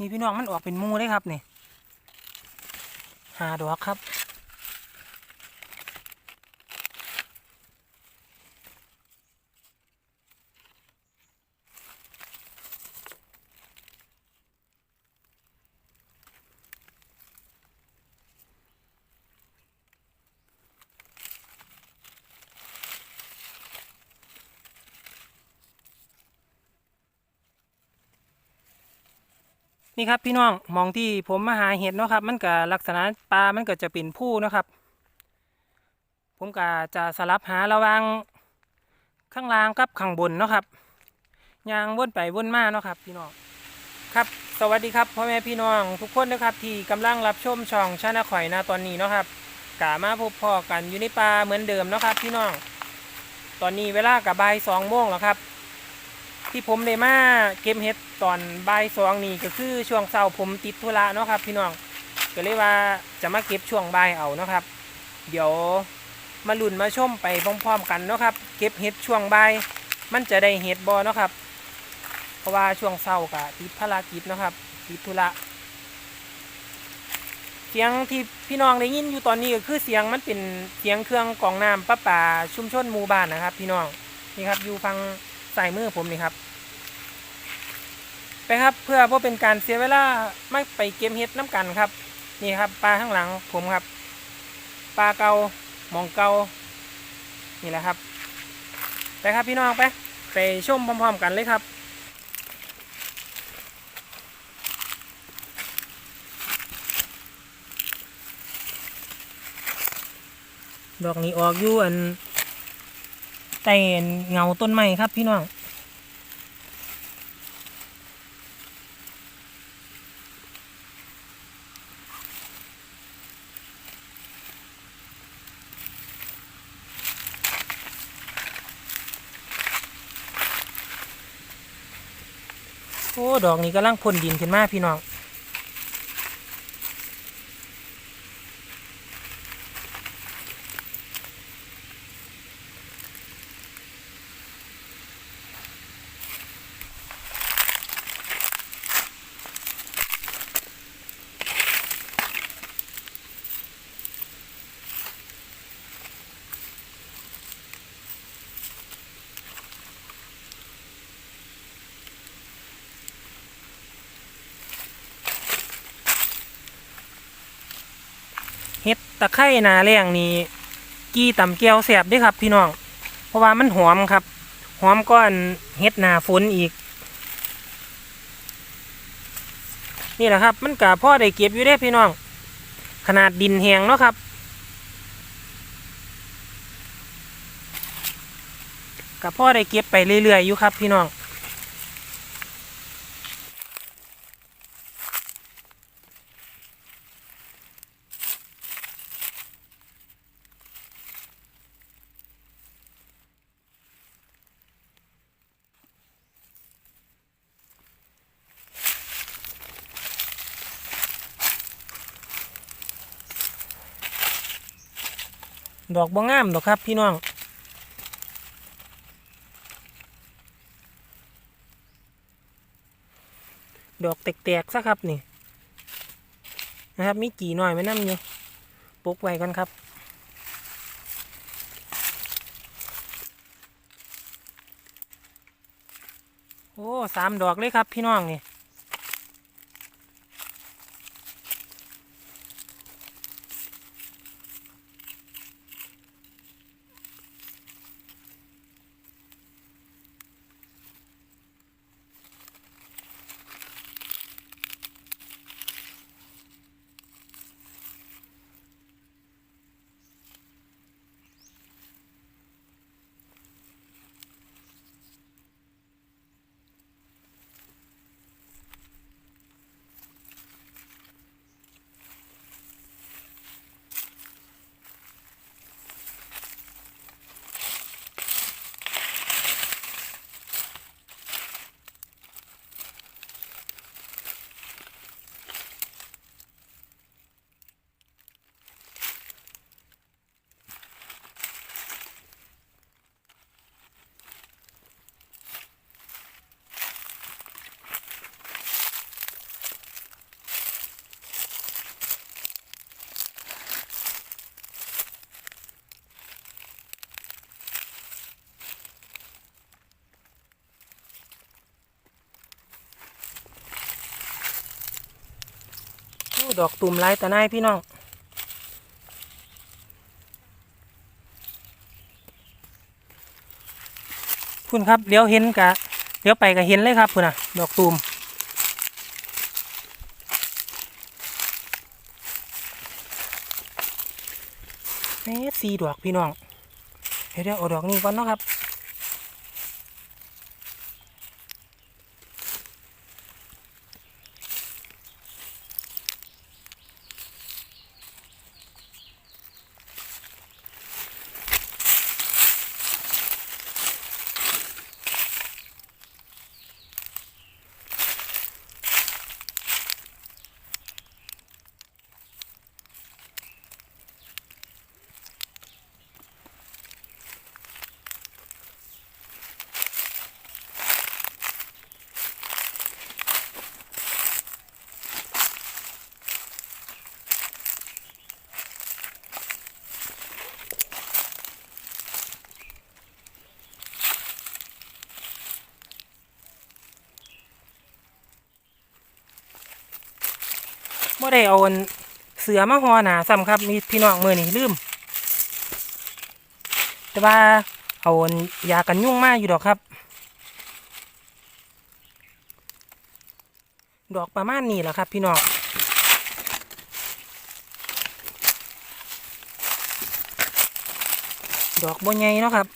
นี่พี่น้องมันออกเป็นมูเลยครับนี่หาดอกครับ นี่ครับพี่น้องมองที่ผมมาหาเห็ดเนาะครับ มันก็ลักษณะปลามันก็จะเป็นผู้เนาะครับ ผมก็จะสลับหาระว่างข้างล่างกับข้างบนเนาะครับยางวนไปวนมาเนาะครับ พี่น้องครับ สวัสดีครับพ่อแม่พี่น้องทุกคนนะครับ ที่กำลังรับชมช่องชาแนลข่อยนะตอนนี้เนาะครับกามาพบพ่อกันอยู่ในป่าเหมือนเดิมเนาะครับ พี่น้อง ตอนนี้เวลากับบ่ายสองโมงแล้วครับ ที่ผมได้มาเก็บเห็ดตอนบ่ายสองนี่ก็คือช่วงเช้าผมติดธุระเนาะครับพี่น้องก็เลยว่าจะมาเก็บช่วงบ่ายเอาเนาะครับ เดี๋ยวมาลุ่นมาชมไปพร้อมๆกันเนาะครับ เก็บเห็ดช่วงบ่ายมันจะได้เห็ดบอเนาะครับ เพราะว่าช่วงเช้าก็ติดภารกิจเนาะครับติดธุระเสียงที่พี่น้องได้ยินอยู่ตอนนี้ก็คือเสียงมันเป็นเสียงเครื่องกองน้ำประปาชุมชนหมู่บ้านนะครับ พี่น้องนี่ครับอยู่ฟัง ใส่มือผมนี่ครับ ไปครับเพื่อเพื่อเป็นการเสียเวลาไม่ไปเก็บเห็ดน้ำกันครับ นี่ครับปลาข้างหลังผมครับปลาเกาหมองเกานี่แหละครับ ไปครับพี่น้องไปไปชมพร้อมๆกันเลยครับดอกนี้ออกอยู่อัน ใต้เงาต้นไม้ครับพี่น้องโอ้ ดอกนี้กำลังพ่นดินขึ้นมาพี่น้อง ตะไคร่นาแรงนี่กีต่ำแก้วแสบด้วยครับ พี่น้อง เพราะว่ามันหอมครับ หอมก้อนเฮ็ดนาฝนอีก นี่แหละครับ มันกะพ่อได้เก็บอยู่ได้พี่น้อง ขนาดดินแหงเนาะครับกับพ่อได้เก็บไปเรื่อยๆอยู่ครับ พี่น้อง ดอกบ่งามดอกครับพี่น้องดอกแตกๆซะครับนี่นะครับมีกี่หน่อยไหมน้ำเนี่ยปลูกไว้กันครับ โอ้สามดอกเลยครับพี่น้องนี่ ดอกตุ่มลายตะไนายพี่น้องคุณครับเลี้ยวเห็นกะเลี้ยวไปก็เห็นเลยครับคุณน่ะ ดอกตูมเอ๊สีดอกพี่น้องเดี๋ยวเอาดอกนี้ก่อนเนาะครับ บ่ได้เอาอันเสือมาห่อหนาซ้ำครับ มีพี่น้องมือนี่ลืม แต่ว่าเอาอันยากันยุ่งมากอยู่ดอกครับ ดอกประมาณนี้แหละครับ พี่น้องดอกบัวใหญ่เนาะครับ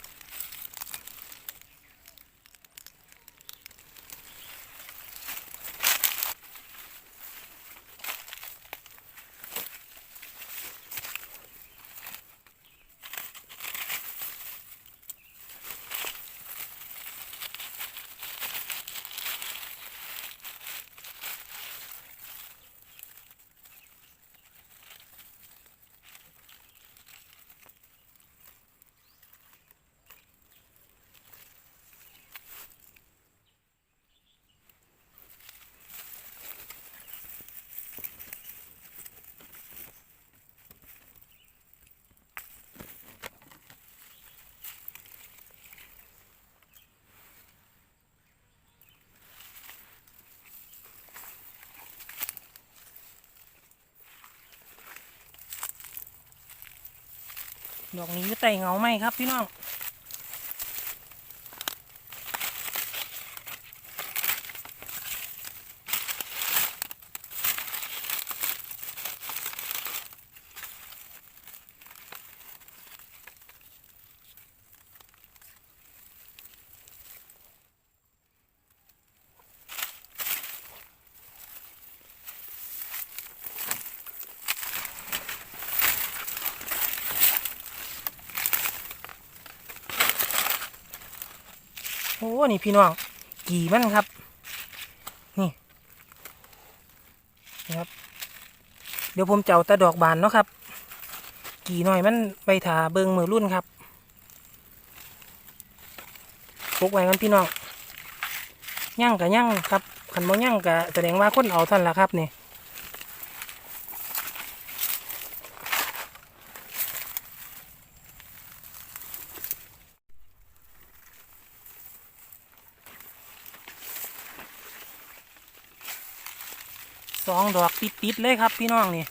ดอกนี้อยู่ใต้เงาไหมครับพี่น้อง อ้นี่พี่น้องกี่มันครับ นี่นะครับ เดี๋ยวผมจะเอาตะดอกบานเนาะครับ กี่หน่อยมันไปถาเบิงมือรุ่นครับพกไว้กันพี่น้องย่างกับย่างครับขันบ่ย่างกับแสดงว่าคนเอาท่านละครับนี่ สองดอกติดๆเลยครับพี่น้องนี่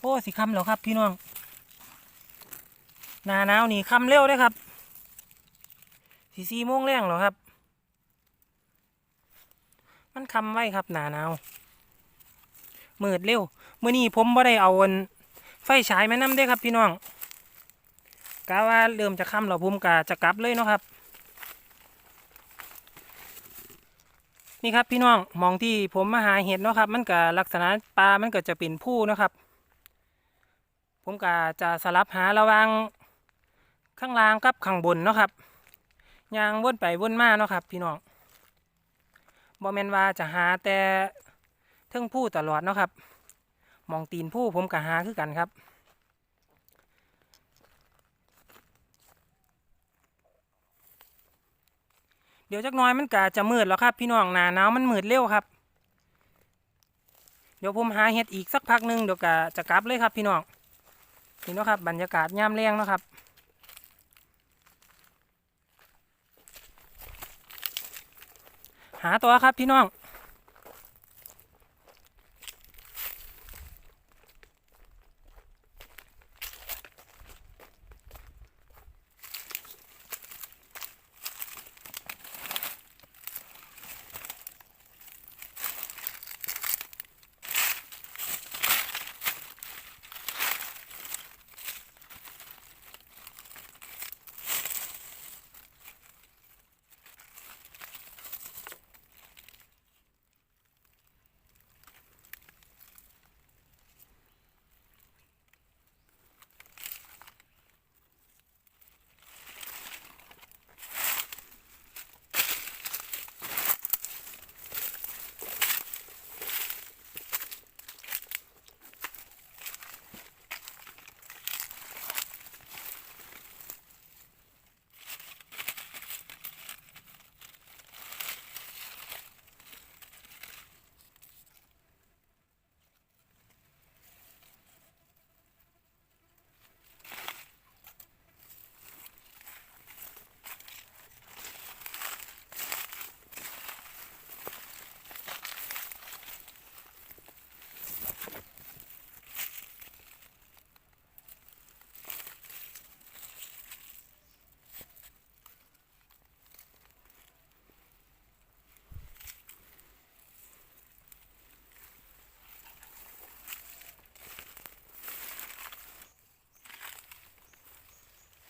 โอ้สิคำแล้วครับ พี่น้องหนาหนาวนี่คำเร็วเด้ครับสี่สี่โมงแรงแล้วครับ มันคำไว้ครับหนาหนาวมืดเร็วเมื่อนี้ผมบ่ได้เอาไฟฉายมานำเด้ครับพี่น้องกะว่าเริ่มจะค่ำแล้วผมกะจะกลับเลยเนาะครับ นี่ครับพี่น้องมองที่ผมมาหาเห็ดเนาะครับ มันก็ลักษณะปลามันก็จะเป็นผู้เนาะครับ ผมก็จะสลับหาระว่างข้างล่างกับข้างบนเนาะครับยางวนไปวนมาเนาะครับ พี่น้องบอแมนว่าจะหาแต่เทิงผู้ตลอดเนาะครับ มองตีนผู้ผมก็หาคือกันครับเดี๋ยวจักน้อยมันก็จะมืดแล้วครับ พี่น้องหนาหนาวมันมืดเร็วครับ เดี๋ยวผมหาเห็ดอีกสักพักหนึงเดี๋ยวก็จะกลับเลยครับพี่น้อง นี่เนาะครับบรรยากาศย่ามแรงเนาะครับหาตัวครับพี่น้อง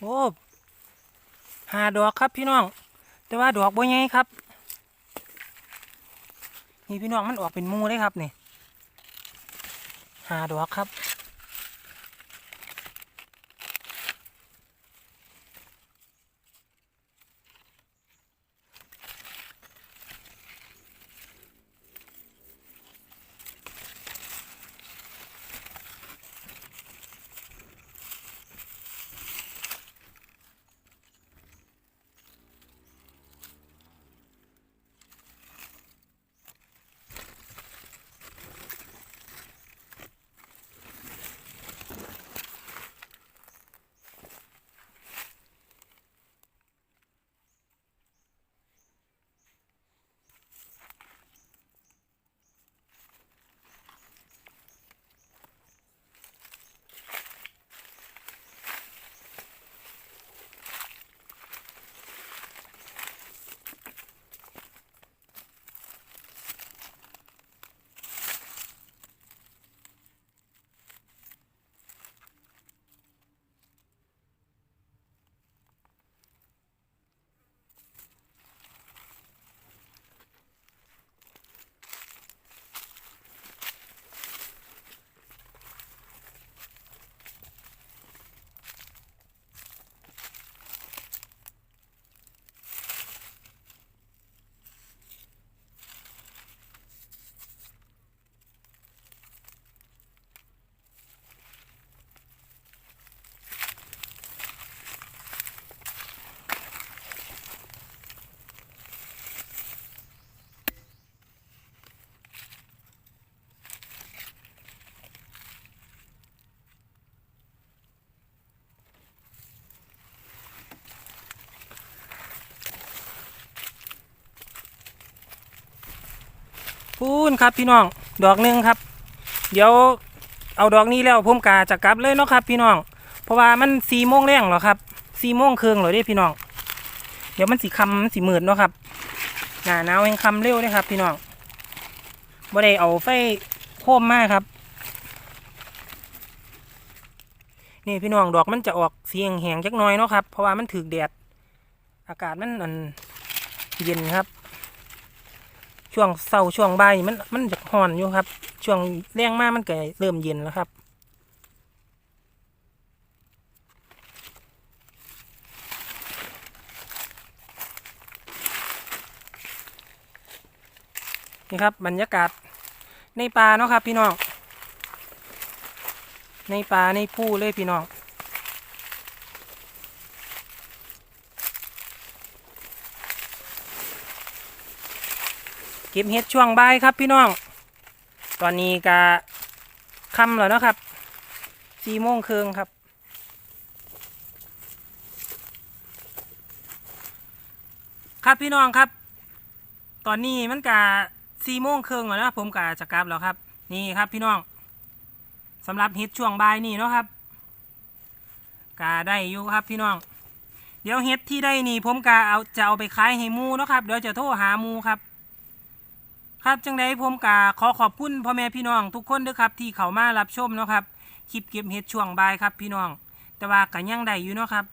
โอ้หาดอกครับพี่น้อง แต่ว่าดอกบ่ใหญ่ครับ นี่พี่น้องมันออกเป็นมูได้ครับนี่หาดอกครับ พูนครับพี่น้องดอกหนึ่งครับ เดี๋ยวเอาดอกนี้แล้วผมกาจะกลับเลยเนาะครับ พี่น้อง เพราะว่ามันสี่โมงแรงแล้วครับสี่โมงเครึ่งเลยเด้พี่น้อง เดี๋ยวมันสีคำมันสีมืดเนาะครับหนาหนาวแห่งคำเร็วเลยครับ พี่น้องบ่ได้เอาไฟโคมมากครับ นี่พี่น้องดอกมันจะออกเสียงแหงจักน่อยเนาะครับ เพราะว่ามันถือแดด อากาศมันอันเย็นครับ ช่วงเศร้าช่วงบ่ายมันมันจะห่อนอยู่ครับ ช่วงแรงมากมันก็เริ่มเย็นแล้วครับนี่ครับบรรยากาศในป่าเนาะครับพี่น้องในป่าในผู้เลยพี่น้อง เก็บเห็ดช่วงบ่ายครับพี่น้อง ตอนนี้ก็ค่ำแล้วนะครับสี่โมงครึ่งครับ ครับพี่น้องครับ ตอนนี้มันกะสี่โมงครึ่งแล้วนะผมกะจะกลับแล้วครับ นี่ครับพี่น้องสำหรับเห็ดช่วงบ่ายนี่เนาะครับกะได้อยู่ครับพี่น้อง เดี๋ยวเห็ดที่ได้นี่ผมกะเอาจะเอาไปขายให้มูเนาะครับ เดี๋ยวจะโทรหามูครับ ครับจังไดผมกะขอขอบคุณพ่อแม่พี่น้องทุกคนด้วยครับที่เขามารับชมเนาะครับคลิปเก็บเห็ดช่วงบ่ายครับพี่น้อง แต่ว่ากันยังได้อยู่เนาะครับ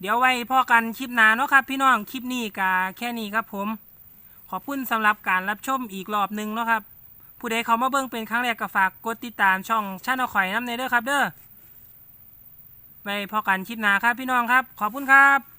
เดี๋ยวไว้พ่อกันคลิปหน้าเนาะครับ พี่น้องคลิปนี้กะแค่นี้ครับผม ขอบคุณสำหรับการรับชมอีกรอบหนึ่งเนาะครับ ผู้ใดเขามาเบิ่งเป็นครั้งแรกก็ฝากกดติดตามช่องชาแนลข่อยน้ำในเด้อครับ เด้อไว้พ่อกันคลิปหน้าครับพี่น้องครับ ขอบคุณครับ